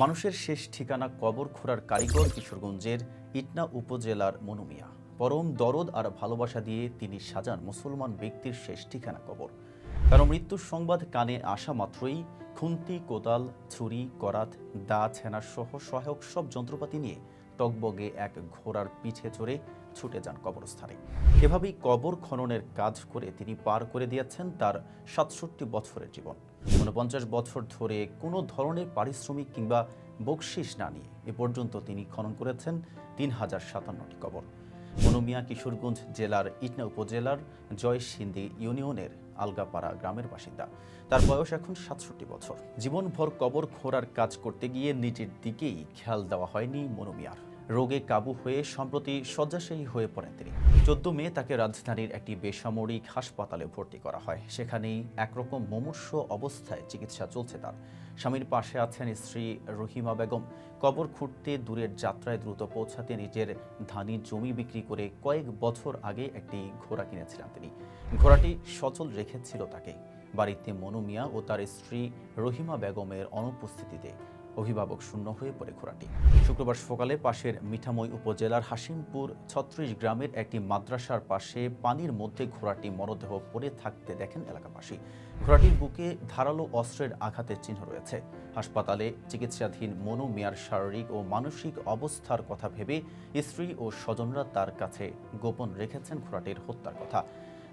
মানুষের শেষ ঠিকানা কবর খোঁড়ার কারিগর কিশোরগঞ্জের ইটনা উপজেলার মনুমিয়া। পরম দরদ আর ভালোবাসা দিয়ে তিনি সাজান মুসলমান ব্যক্তির শেষ ঠিকানা কবর। কারণ মৃত্যুর সংবাদ কানে আসা মাত্রই খুন্তি, কোদাল, ছুরি, করাত, দা, ছেনা সহ সহায়ক সব যন্ত্রপাতি নিয়ে টকবগে এক ঘোড়ার পিঠে চড়ে ছুটে যান কবরস্থানে। এভাবেই কবর খননের কাজ করে তিনি পার করে দিয়েছেন তার সাতষট্টি বছরের জীবন। ঊনপঞ্চাশ বছর ধরে কোনো ধরনের পারিশ্রমিক কিংবা বকশিস না নিয়ে এ পর্যন্ত তিনি খনন করেছেন তিন হাজার সাতান্নটি কবর। মনুমিয়া কিশোরগঞ্জ জেলার ইটনা উপজেলার জয়সিন্দি ইউনিয়নের আলগাপাড়া গ্রামের বাসিন্দা। তার বয়স এখন সাতষট্টি বছর। জীবনভর কবর খোঁড়ার কাজ করতে গিয়ে নিজের দিকেই খেয়াল দেওয়া হয়নি মনুমিয়ার। রোগে কাবু হয়ে সম্প্রতি শয্যাশায়ী হয়ে পড়েন তিনি। চোদ্দ মে তাকে রাজধানীর একটি বেসামরিক হাসপাতালে ভর্তি করা হয়। সেখানেই একরকম মুমূর্ষ অবস্থায় চিকিৎসা চলছে তার। স্বামীর পাশে আছেন স্ত্রী রহিমা বেগম। কবর খুঁড়তে দূরের যাত্রায় দ্রুত পৌঁছাতে নিজের ধানি জমি বিক্রি করে কয়েক বছর আগে একটি ঘোড়া কিনেছিলেন তিনি। ঘোড়াটি সচল রেখেছিল তাকে। বাড়িতে মনু মিয়া ও তার স্ত্রী রহিমা বেগমের অনুপস্থিতিতে অভিভাবক শূন্য হয়ে পড়ে ঘোড়াটি। শুক্রবার সকালে পাশের মিঠামই উপজেলার হাসিমপুর ছত্রিশ গ্রামের একটি মাদ্রাসার পাশে পানির মধ্যে ঘোড়াটি মরদেহ পড়ে থাকতে দেখেন এলাকাবাসী। ঘোড়াটির বুকে ধারালো অস্ত্রের আঘাতের চিহ্ন রয়েছে। হাসপাতালে চিকিৎসাধীন মনু মিয়ার শারীরিক ও মানসিক অবস্থার কথা ভেবে স্ত্রী ও স্বজনরা তার কাছে গোপন রেখেছেন ঘোড়াটির হত্যার কথা।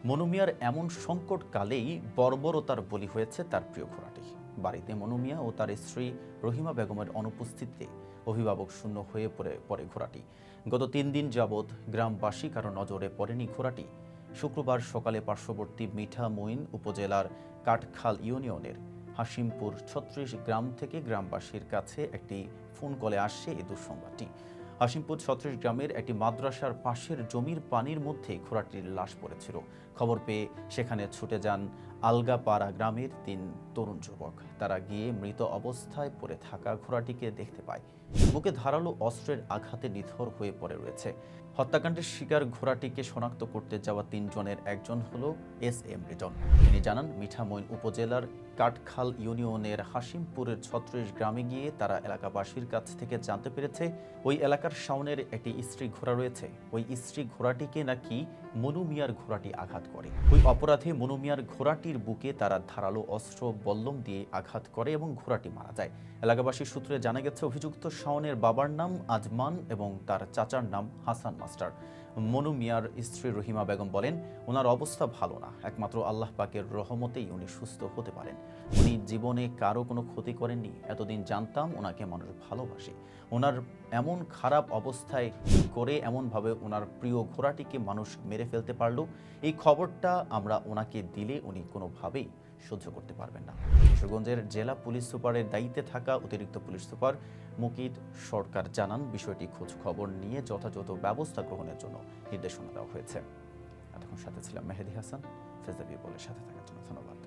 মনুমিয়ার এমন সংকটকালেই বর্বরতার বলি হয়েছে তার প্রিয় ঘোড়াটি। বাড়িতে মনুমিয়া ও তার স্ত্রী রহিমা বেগমের অনুপস্থিতিতে অভিভাবক শূন্য হয়ে পড়ে পড়ে ঘোড়াটি। গত তিন দিন যাবৎ গ্রামবাসী কারও নজরে পড়েনি ঘোড়াটি। শুক্রবার সকালে পার্শ্ববর্তী মিঠা মিঠামইন উপজেলার কাঠখাল ইউনিয়নের হাসিমপুর ছত্রিশ গ্রাম থেকে গ্রামবাসীর কাছে একটি ফোন কলে আসে এই দুঃসংবাদটি। হাসিমপুর ছত্রিশ গ্রামের একটি মাদ্রাসার পাশের জমির পানির মধ্যে ঘোড়াটির লাশ পড়েছিল। খবর পেয়ে সেখানে ছুটে যান আলগাপাড়া গ্রামের তিন তরুণ যুবক। তারা গিয়ে মৃত অবস্থায় পড়ে থাকা ঘোড়াটিকে দেখতে পায়। বুকে ধারালো অস্ত্রের আঘাতে নিথর হয়ে পড়ে রয়েছে। হত্যাকাণ্ডের শিকার ঘোড়াটিকে শনাক্ত করতে যাওয়া তিনজনের একজন হলো এস এম রিজন। তিনি জানান, মিঠামইন উপজেলার কাঠখাল ইউনিয়নের হাসিমপুরের ছত্রিশ গ্রামে গিয়ে তারা এলাকাবাসীর কাছ থেকে জানতে পেরেছে, ওই এলাকার শাওনের একটি স্ত্রী ঘোড়া রয়েছে। ওই স্ত্রী ঘোড়াটিকে নাকি মনু মিয়ার ঘোড়াটি আঘাত করে। ওই অপরাধে মনু মিয়ার ঘোড়াটির বুকে তারা ধারালো অস্ত্র বল্লম দিয়ে আঘাত করে এবং ঘোড়াটি মারা যায়। এলাকাবাসীর সূত্রে জানা গেছে, অভিযুক্ত শাওনের বাবার নাম আজমান এবং তার চাচার নাম হাসান মাস্টার। মনু মিয়ার স্ত্রী রহিমা বেগম বলেন, ওনার অবস্থা ভালো না। একমাত্র আল্লাহ পাকের রহমতেই উনি সুস্থ হতে পারেন। উনি জীবনে কারও কোনো ক্ষতি করেননি। এতদিন জানতাম ওনাকে মানুষ ভালোবাসে। ওনার এমন খারাপ অবস্থায় করে এমনভাবে ওনার প্রিয় ঘোড়াটিকে মানুষ মেরে ফেলতে পারল। এই খবরটা আমরা ওনাকে দিলে উনি কোনোভাবেই সহ্য করতে পারবেন না। কিশোরগঞ্জের জেলা পুলিশ সুপারের দায়িত্বে থাকা অতিরিক্ত পুলিশ সুপার মুকিত সরকার জানান, বিষয়টি খোঁজ খবর নিয়ে যথাযথ ব্যবস্থা গ্রহণের জন্য নির্দেশনা দেওয়া হয়েছে। এতক্ষণ সাথে ছিলাম মেহেদি হাসান ফেজাবি বলে সাথে থাকার জন্য ধন্যবাদ।